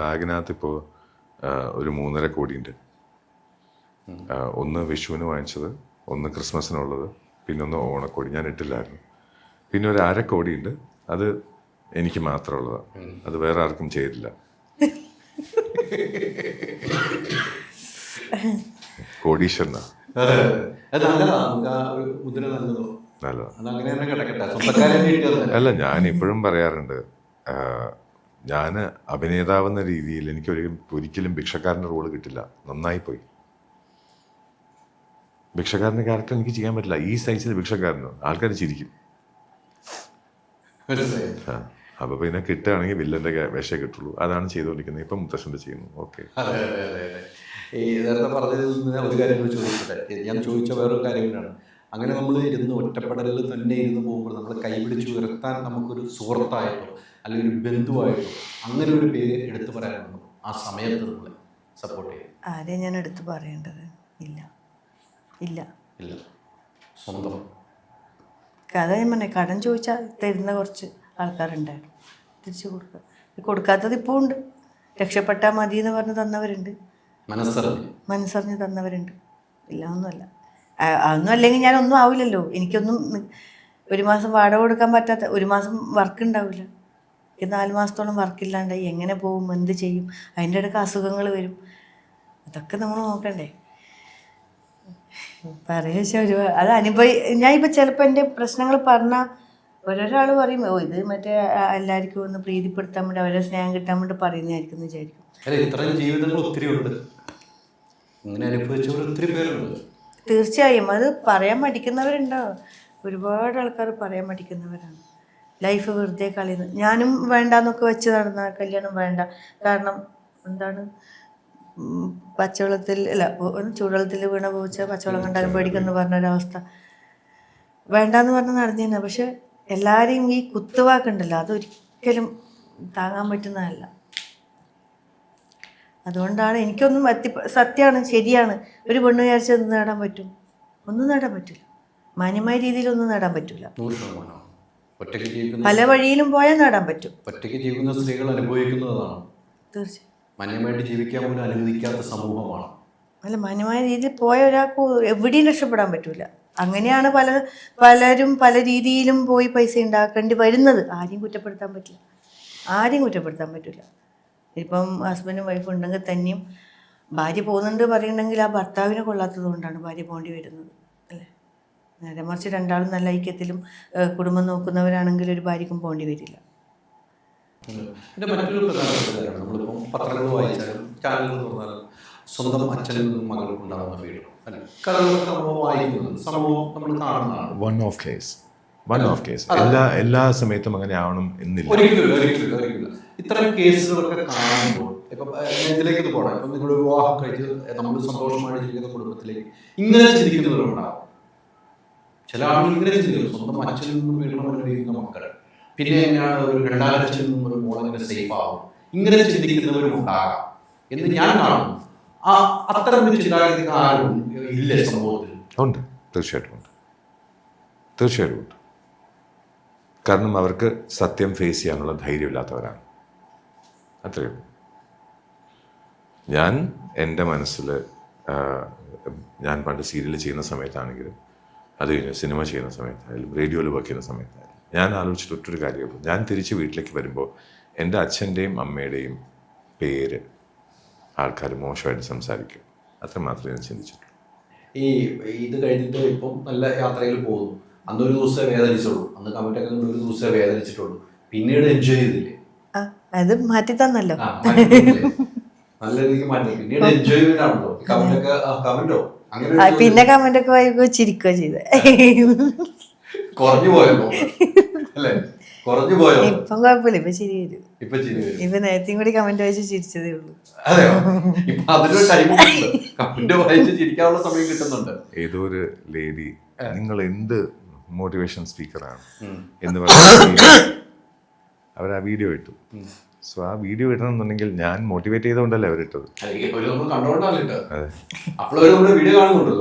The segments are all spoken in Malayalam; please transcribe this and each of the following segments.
ബാഗിനകത്ത് ഇപ്പോൾ ഒരു മൂന്നര കോടിയുണ്ട്. ഒന്ന് വിഷുവിന് വാങ്ങിച്ചത് ഒന്ന് ക്രിസ്മസിനുള്ളത് പിന്നെ ഒന്ന് ഓണക്കോടി. ഞാൻ ഇട്ടില്ലായിരുന്നു. പിന്നെ ഒരു അര കോടിയുണ്ട്. അത് എനിക്ക് മാത്രമുള്ളതാണ്. അത് വേറെ ആർക്കും ചെയ്തില്ല. കോടീശ്വരനാ. അല്ല ഞാൻ ഇപ്പോഴും പറയാറുണ്ട് ഞാൻ അഭിനേതാവെന്ന രീതിയിൽ എനിക്ക് ഒരിക്കലും ഒരിക്കലും ഭിക്ഷക്കാരന്റെ റോൾ കിട്ടില്ല. നന്നായി പോയി ഭിക്ഷക്കാരന്റെ ക്യാരക്ടർ എനിക്ക് ചെയ്യാൻ പറ്റില്ല. ഈ സൈസിൽ ഭിക്ഷക്കാരനോ ആൾക്കാർ ചിരിക്കും. അപ്പൊ പിന്നെ കിട്ടുകയാണെങ്കിൽ വില്ലന്റെ വേഷേ കിട്ടുള്ളൂ. അതാണ് ചെയ്തുകൊണ്ടിരിക്കുന്നത്. ഇപ്പം മുത്തശ്ശന്റെ ചെയ്യുന്നു. ഓക്കെ. നേരത്തെ പറഞ്ഞതിൽ നിന്ന് ഒരു കാര്യം ഞാൻ ചോദിച്ച വേറൊരു കാര്യങ്ങളാണ് അങ്ങനെ നമ്മൾ ഇരുന്ന് ഒറ്റപ്പെടലിൽ തന്നെ ഇരുന്ന് പോകുമ്പോൾ നമ്മൾ കൈപിടിച്ച് ഉയർത്താൻ നമുക്കൊരു സുഹൃത്തായിട്ടോ അല്ലെങ്കിൽ ഒരു ബന്ധുവായിട്ടോ അങ്ങനെ ഒരു പേര് എടുത്തു പറയാനുണ്ടോ ആ സമയത്ത് നമ്മളെ സപ്പോർട്ട് ചെയ്യും ആരെയും ഞാൻ എടുത്തു പറയേണ്ടത്? ഇല്ല. ഇല്ല. ഇല്ല. സ്വന്തം. കഥ ഞാൻ പറഞ്ഞേ കടം ചോദിച്ചാൽ തരുന്ന കുറച്ച് ആൾക്കാരുണ്ടായിരുന്നു. തിരിച്ചു കൊടുക്കുക കൊടുക്കാത്തത് ഇപ്പോൾ ഉണ്ട്. രക്ഷപ്പെട്ടാൽ മതി എന്ന് പറഞ്ഞ് തന്നവരുണ്ട്. മനസ്സറിഞ്ഞ്. മനസ്സറിഞ്ഞ് തന്നവരുണ്ട്. ഇല്ല ഒന്നുമല്ല അതൊന്നും അല്ലെങ്കിൽ ഞാനൊന്നും ഒന്നും ആവില്ലല്ലോ. എനിക്കൊന്നും ഒരു മാസം വാടക കൊടുക്കാൻ പറ്റാത്ത ഒരു മാസം വർക്ക് ഉണ്ടാവില്ല. എനിക്ക് നാല് മാസത്തോളം വർക്കില്ലാണ്ടായി എങ്ങനെ പോകും എന്ത് ചെയ്യും അതിന്റെ ഇടയ്ക്ക് അസുഖങ്ങൾ വരും. അതൊക്കെ നമ്മൾ നോക്കണ്ടേ. പറയുക ഒരു അത് അനുഭവി ഞാൻ ഇപ്പം ചിലപ്പോൾ എന്റെ പ്രശ്നങ്ങൾ പറഞ്ഞാൽ ഓരോരാൾ പറയും ഓ ഇത് മറ്റേ എല്ലാവർക്കും ഒന്ന് പ്രീതിപ്പെടുത്താൻ വേണ്ടി അവരെ സ്നേഹം കിട്ടാൻ വേണ്ടി പറയുന്നതായിരിക്കും എന്ന് വിചാരിക്കും. അല്ല ഇത്രയും ജീവിതങ്ങൾ ഒത്തിരി ഉണ്ട്. ഇങ്ങനെ അനുഭവിച്ചവർ ഒത്തിരി പേരുണ്ട്. തീർച്ചയായും. അത് പറയാൻ മടിക്കുന്നവരുണ്ടാവും ഒരുപാട് ആൾക്കാർ പറയാൻ മടിക്കുന്നവരാണ്. ലൈഫ് വെറുതെ കളയുന്നു. ഞാനും വേണ്ടാന്നൊക്കെ വെച്ച് നടന്ന കല്യാണം വേണ്ട. കാരണം എന്താണ്? പച്ചവെള്ളത്തിൽ അല്ല ചൂടുവെള്ളത്തിൽ വീണ പോച്ച പച്ചവെള്ളം കണ്ടാലും പേടിക്കുന്നു പറഞ്ഞൊരവസ്ഥ. വേണ്ടാന്ന് പറഞ്ഞ് നടന്നിരുന്ന പക്ഷെ എല്ലാവരെയും ഈ കുത്തുവാക്കുണ്ടല്ലോ. അതൊരിക്കലും താങ്ങാൻ പറ്റുന്നതല്ല. അതുകൊണ്ടാണ് എനിക്കൊന്നും എത്തി സത്യമാണ് ശരിയാണ്. ഒരു പെണ്ണ് വിചാരിച്ചത് നേടാൻ പറ്റും. ഒന്നും നേടാൻ പറ്റില്ല. മാന്യമായ രീതിയിലൊന്നും നേടാൻ പറ്റില്ല ഒറ്റയ്ക്ക് ജീവിക്കുന്ന പല വഴിയിലും പോയാൽ നേടാൻ പറ്റും. ഒറ്റയ്ക്ക് ജീവിക്കുന്ന സ്ത്രീകൾ അനുഭവിക്കുന്നതാണ്. തീർച്ചയായും. മാന്യമായിട്ട് ജീവിക്കാൻ പോലും അനുവദിക്കാത്ത സമൂഹമാണ്. അല്ല മാന്യമായ രീതിയിൽ പോയ ഒരാൾക്ക് എവിടെയും രക്ഷപ്പെടാൻ പറ്റൂല. അങ്ങനെയാണ് പല പലരും പല രീതിയിലും പോയി പൈസ ഉണ്ടാക്കേണ്ടി വരുന്നത്. ആരെയും കുറ്റപ്പെടുത്താൻ പറ്റില്ല. ആരെയും കുറ്റപ്പെടുത്താൻ പറ്റില്ല ഇപ്പം ഹസ്ബൻഡും വൈഫും ഉണ്ടെങ്കിൽ തന്നെയും ഭാര്യ പോകുന്നുണ്ട് പറയുന്നുണ്ടെങ്കിൽ ആ ഭർത്താവിനെ കൊള്ളാത്തത് കൊണ്ടാണ് ഭാര്യ പോകേണ്ടി വരുന്നത്. നേരെ മറിച്ച് രണ്ടാളും നല്ല ഐക്യത്തിലും കുടുംബം നോക്കുന്നവരാണെങ്കിൽ ഒരു ഭാര്യക്കും പോകേണ്ടി വരില്ല. പിന്നെ മറ്റൊരു പ്രധാനപ്പെട്ട കാര്യമാണ് നമ്മളിപ്പം പത്രങ്ങൾ വായിച്ചാലും ചാനലുകൾ തുറന്നാലും സ്വന്തം അച്ഛനിൽ നിന്നും മകൾക്ക് ഉണ്ടാകുന്ന വീട് അല്ലെ? കഥകളൊക്കെ നമ്മൾ വായിക്കുന്നത് സംഭവം നമ്മൾ കാണുന്നതാണ്. One off case one off case എല്ലാ എല്ലാ സമയത്തും അങ്ങനെ ആവണം എന്നില്ല. ഒരിക്കലും ഒരിക്കലും ഒരിക്കലും ഇത്തരം കേസുകളൊക്കെ കാണുമ്പോൾ ഇപ്പം ഇതിലേക്ക് പോകണം ഇപ്പം നിങ്ങൾ വിവാഹം കഴിച്ച് നമ്മൾ സന്തോഷമായിട്ട് ജീവിക്കുന്ന കുടുംബത്തിലേക്ക് ഇങ്ങനെ ചിന്തിക്കുന്നവരുണ്ടാവും. ചില ആളുകൾ ഇങ്ങനെ ചിന്തിക്കും സ്വന്തം അച്ഛനിൽ നിന്നും വീട്ടിലുള്ള മക്കൾ പിന്നെ എങ്ങനെയാണ് ഒരു രണ്ടാലച്ഛനിൽ നിന്നും ഒരു മോളങ്ങനെ സേഫ് ആവും? ഇങ്ങനെ ചിന്തിക്കുന്നവരും ഉണ്ടാകാം. എന്ന് ഞാൻ കാണുന്നു. ആ അത്തരം ഒരു ചിന്താഗതി ആരും ഇല്ല സമൂഹത്തിൽ. ഉണ്ട്. തീർച്ചയായിട്ടും ഉണ്ട്. തീർച്ചയായിട്ടും ഉണ്ട്. കാരണം അവർക്ക് സത്യം ഫേസ് ചെയ്യാനുള്ള ധൈര്യമില്ലാത്തവരാണ്. അത്രയും ഞാൻ എന്റെ മനസ്സിൽ ഞാൻ പണ്ട് സീരിയൽ ചെയ്യുന്ന സമയത്താണെങ്കിലും അത് കഴിഞ്ഞ് സിനിമ ചെയ്യുന്ന സമയത്തായാലും റേഡിയോയിൽ വർക്ക് ചെയ്യുന്ന സമയത്തായാലും. ഞാൻ ആലോചിച്ചിട്ട് ഒറ്റൊരു കാര്യം ഞാൻ തിരിച്ച് വീട്ടിലേക്ക് വരുമ്പോൾ എന്റെ അച്ഛന്റെയും അമ്മയുടെയും പേര് ആൾക്കാർ മോശമായിട്ട് സംസാരിക്കും. അത്ര മാത്രമേ ഞാൻ ചിന്തിച്ചിട്ടുള്ളൂ. ഈ ഇത് കഴിഞ്ഞിട്ട് ഇപ്പം നല്ല യാത്രയിൽ പോകുന്നു. അന്ന് ഒരു ദിവസമേ വേദനിച്ചുള്ളൂ. അന്ന് ഒക്കെ ഒരു ദിവസമേ വേദനിച്ചിട്ടുള്ളൂ. പിന്നീട് എൻജോയ് ചെയ്തില്ലേ? ആ അത് മാറ്റി തന്നല്ലോ നല്ല രീതിക്ക് മാറ്റി. പിന്നീട് എൻജോയ്മെന്റ് ആണല്ലോ. കമന്റ് ഒക്കെ പിന്നെ കമന്റ് ഒക്കെ വായിക്കുക ചിരിക്കുക ചെയ്ത്. കുറഞ്ഞു പോയോ അല്ലേ? കുറഞ്ഞു പോയോ ഇപ്പം കുഴപ്പമില്ല ഇപ്പൊ ചിരി വരും. ഇപ്പൊ ചിരി വരും. ഇപ്പൊ നേരത്തെയും കൂടി കമന്റ് വായിച്ച് ചിരിച്ചതേ ഉള്ളൂ. അതെയോ? ഇപ്പൊ അതിനൊരു ടൈം കമന്റ് വായിച്ച് ചിരിക്കാനുള്ള സമയം കിട്ടുന്നുണ്ട്. ഏതോ ഒരു ലേഡി നിങ്ങൾ എന്ത് മോട്ടിവേഷൻ സ്പീക്കറാണ് എന്ന് പറഞ്ഞ അവർ ആ വീഡിയോ ഇട്ടു സോ ആ വീഡിയോ ഇടണമെന്നുണ്ടെങ്കിൽ ഞാൻ മോട്ടിവേറ്റ് ചെയ്തുകൊണ്ടല്ലേ അവരിട്ടത്?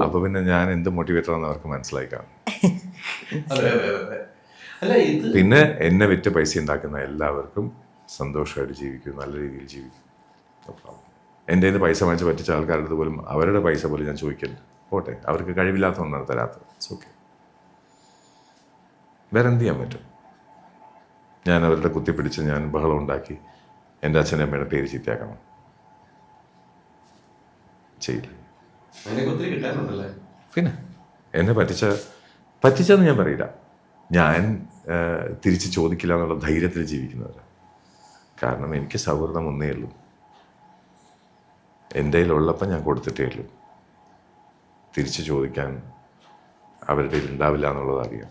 അപ്പൊ പിന്നെ ഞാൻ എന്ത് മോട്ടിവേറ്റർ ആണെന്ന് അവർക്ക് മനസ്സിലായി കാണും ഇത് പിന്നെ എന്നെ വിറ്റ് പൈസ ഉണ്ടാക്കുന്ന എല്ലാവർക്കും സന്തോഷമായിട്ട് ജീവിക്കും നല്ല രീതിയിൽ ജീവിക്കും. എന്റെ കയ്യിൽ പൈസ വാങ്ങിച്ച പറ്റിച്ച ആൾക്കാരുടെ അടുത്ത് പോലും അവരുടെ പൈസ പോലും ഞാൻ ചോദിക്കില്ല പോട്ടെ അവർക്ക് കഴിവില്ലാത്തതുകൊണ്ടാണ് തരാത്തത്. ഇറ്റ്സ് ഓക്കെ വേറെ എന്ത് ചെയ്യാൻ പറ്റും? ഞാൻ അവരുടെ കുത്തിപ്പിടിച്ച് ഞാൻ ബഹളം ഉണ്ടാക്കി എന്റെ അച്ഛന്റെ അമ്മയുടെ പേര് ചീത്തയാക്കണം. ചെയ്യില്ല. പിന്നെ? എന്നെ പറ്റിച്ച പറ്റിച്ചെന്ന് ഞാൻ പറയില്ല. ഞാൻ തിരിച്ച് ചോദിക്കില്ല എന്നുള്ള ധൈര്യത്തിൽ ജീവിക്കുന്നവരാണ് കാരണം എനിക്ക് സൗഹൃദം ഒന്നേ ഉള്ളൂ. എന്റെ കയ്യിലുള്ളപ്പോൾ ഞാൻ കൊടുത്തിട്ടേ ഉള്ളൂ. തിരിച്ച് ചോദിക്കാൻ അവരുടെ ഉണ്ടാവില്ല എന്നുള്ളത് അറിയാം.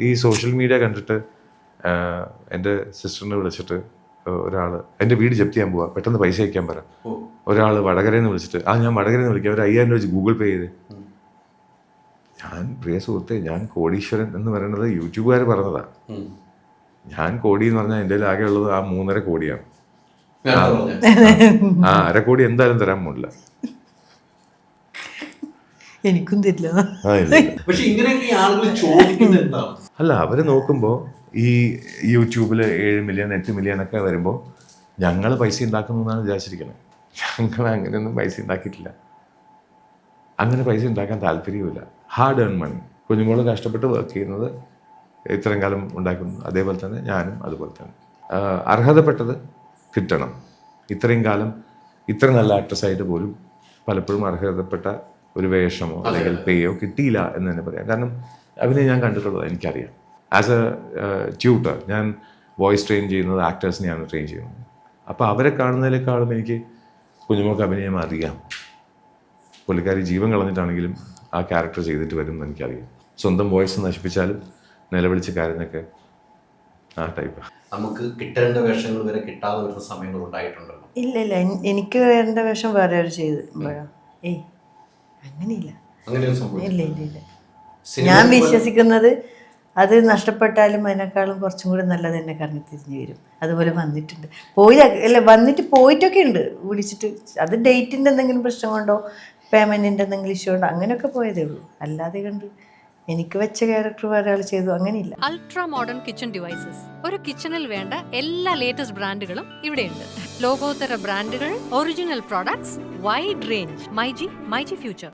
ഈ സോഷ്യൽ മീഡിയ കണ്ടിട്ട് എന്റെ എന്റെ സിസ്റ്ററിനെ വിളിച്ചിട്ട് ഒരാൾ എന്റെ വീട് ജപ്തി ചെയ്യാൻ പോവാ. പെട്ടെന്ന് പൈസ അയക്കാൻ പറ. ഒരാൾ ഒരാൾ വടകരയിൽ നിന്ന് വിളിച്ചിട്ട് ആ ഞാൻ വടകരയിൽ നിന്ന് വിളിക്കാം. ഒരു അയ്യായിരം രൂപ വെച്ച് ഗൂഗിൾ പേ ചെയ്ത്. ഞാൻ പ്രിയ സുഹൃത്തെ ഞാൻ കോടീശ്വരൻ എന്ന് പറയുന്നത് യൂട്യൂബുകാർ പറഞ്ഞതാ. ഞാൻ കോടി എന്ന് പറഞ്ഞാൽ എന്റെ ആകെ ഉള്ളത് ആ മൂന്നര കോടിയാണ്. ആ. അര കോടി എന്തായാലും തരാൻ പോണില്ല. എനിക്കും തരില്ല. ഇല്ല പക്ഷെ ഇങ്ങനെയൊക്കെ ഈ ആളുകൾ ചോദിക്കുന്നത് എന്താണ്? അല്ല അവർ നോക്കുമ്പോൾ ഈ യൂട്യൂബിൽ ഏഴ് മില്യൺ എട്ട് മില്യൺ ഒക്കെ വരുമ്പോൾ ഞങ്ങൾ പൈസ ഉണ്ടാക്കുന്നു എന്നാണ് വിചാരിച്ചിരിക്കുന്നത് ഞങ്ങൾ അങ്ങനെയൊന്നും പൈസ ഉണ്ടാക്കിയിട്ടില്ല. അങ്ങനെ പൈസ ഉണ്ടാക്കാൻ താല്പര്യവുമില്ല. ഹാർഡ് ഏൺ മണി കുഞ്ഞുമോൾ കഷ്ടപ്പെട്ട് വർക്ക് ചെയ്യുന്നത് ഇത്രയും കാലം ഉണ്ടാക്കുന്നു. അതേപോലെ തന്നെ ഞാനും അതുപോലെ തന്നെ. അർഹതപ്പെട്ടത് കിട്ടണം. ഇത്രയും കാലം ഇത്ര നല്ല ആക്ട്രസ് ആയിട്ട് പോലും പലപ്പോഴും അർഹതപ്പെട്ട ഒരു വേഷമോ അല്ലെങ്കിൽ പേയോ കിട്ടിയില്ല എന്ന് തന്നെ പറയാം. കാരണം അവനെ ഞാൻ കണ്ടിട്ടുള്ളത് എനിക്കറിയാം. ആസ് എ ട്യൂട്ടർ ഞാൻ വോയിസ് ട്രെയിൻ ചെയ്യുന്നത് ആക്ടേഴ്സിനെയാണ് ട്രെയിൻ ചെയ്യുന്നത്. അപ്പോൾ അവരെ കാണുന്നതിനേക്കാളും എനിക്ക് കുഞ്ഞുമോൾക്ക് അഭിനയം അറിയാം. പുള്ളിക്കാരി ജീവൻ കളഞ്ഞിട്ടാണെങ്കിലും ആ ക്യാരക്ടർ ചെയ്തിട്ട് വരും എന്ന് എനിക്കറിയാം. സ്വന്തം വോയിസ് നശിപ്പിച്ചാലും നിലവിളിച്ച് കാര്യമൊക്കെ ആ ടൈപ്പ് നമുക്ക് കിട്ടേണ്ട വേഷങ്ങൾ വരെ കിട്ടാതെ വരുന്ന സമയങ്ങൾ ഉണ്ടായിട്ടുണ്ട് ഇല്ല ഇല്ല. എനിക്ക് വേണ്ട വേഷം വേറെ ആര് ചെയ്ത് ഏയ് അങ്ങനെയില്ല. ഇല്ല ഇല്ല ഇല്ല. ഞാൻ വിശ്വസിക്കുന്നത് അത് നഷ്ടപ്പെട്ടാലും അതിനേക്കാളും കുറച്ചും കൂടി നല്ലത് എന്നെ കറങ്ങി തിരിഞ്ഞു വരും. അതുപോലെ വന്നിട്ടുണ്ട്. പോയി അല്ല വന്നിട്ട് പോയിട്ടൊക്കെ ഉണ്ട്. വിളിച്ചിട്ട് അത് ഡേറ്റിന്റെ എന്തെങ്കിലും പ്രശ്നം കൊണ്ടോ പേയ്മെന്റിന്റെ എന്തെങ്കിലും ഇഷ്യൂ ഉണ്ടോ അങ്ങനെയൊക്കെ പോയതേ ഉള്ളൂ. അല്ലാതെ കണ്ട് എനിക്ക് വെച്ച ക്യാരക്ടർ ആൾ ചെയ്തു. അങ്ങനെയില്ല. അൾട്രാ മോഡേൺ കിച്ചൺ ഡിവൈസസ് ഒരു കിച്ചണിൽ വേണ്ട എല്ലാ ലേറ്റസ്റ്റ് ബ്രാൻഡുകളും ഇവിടെയുണ്ട്. ലോകോത്തര ബ്രാൻഡുകൾ original products wide range myG myG future